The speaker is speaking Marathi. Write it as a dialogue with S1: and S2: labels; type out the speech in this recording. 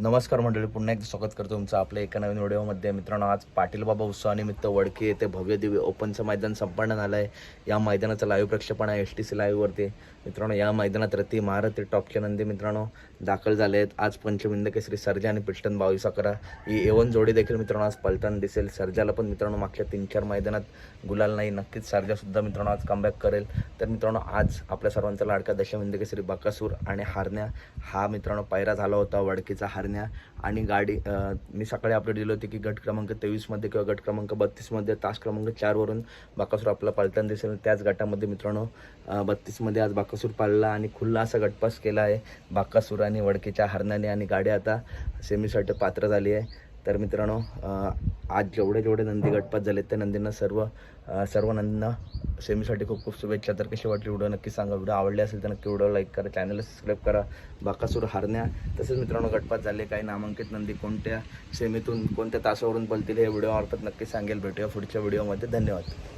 S1: नमस्कार मंडळी पुन्हा एकदा स्वागत करतो तुमचं आपल्या एका नवीन व्हिडिओमध्ये. मित्रांनो आज पाटील बाबा उत्सवानिमित्त वडकी येथे भव्य दिव्य ओपनचं मैदान संपन्न झालं आहे या मैदानाचं लाईव्ह प्रक्षेपण आहे एस टी सी लाईव्हवरती मित्रांनो या मैदानात रती महारथी टॉपचे नंदी मित्रांनो दाखल झाले आहेत आज पंचमिंद केसरी सर्जा आणि पिष्टन बावीस अकरा ही एवन जोडी देखील मित्रांनो आज पलटण दिसेल. सर्जाला पण मित्रांनो मागच्या तीन चार मैदानात गुलाल नाही. नक्कीच सर्जासुद्धा मित्रांनो आज कमबॅक करेल. तर मित्रांनो आज आपल्या सर्वांचा लाडका दशमिंद केसरी बकासूर आणि हारण्या हा मित्रांनो पायरा झाला होता वडकीचा. हार करण्या आणि गाडी मी सकाळी अपडेट दिली होती की गट क्रमांक तेवीसमध्ये किंवा गट क्रमांक बत्तीसमध्ये तास क्रमांक चारवरून बाकासूर आपला पलटण दिसेल. त्याच गटामध्ये मित्रांनो बत्तीसमध्ये आज बाकासूर पाळला आणि खुल्ला असा गटपास केला आहे. बाकासूर आणि वडकीच्या हरण्याने आणि गाडी आता सेमीसाठी पात्र झाली आहे. तर मित्रांनो आज जेवढे जेवढे नंदी गटपात झालेत त्या नंदींना सर्व सर्व नंदींना सेमीसाठी खूप खूप शुभेच्छा. तर कशी वाटली व्हिडिओ? नक्की सांगा. व्हिडिओ आवडले असेल तर नक्की व्हिडिओ लाईक करा. चॅनलला सबस्क्राईब करा. बाकासूर हारण्या. तसेच मित्रांनो गटपात झाले. काही नामांकित नंदी कोणत्या सेमीतून कोणत्या तासावरून बोलतील हे व्हिडिओ मार्फत नक्की सांगेल. भेटूया पुढच्या व्हिडिओमध्ये. धन्यवाद.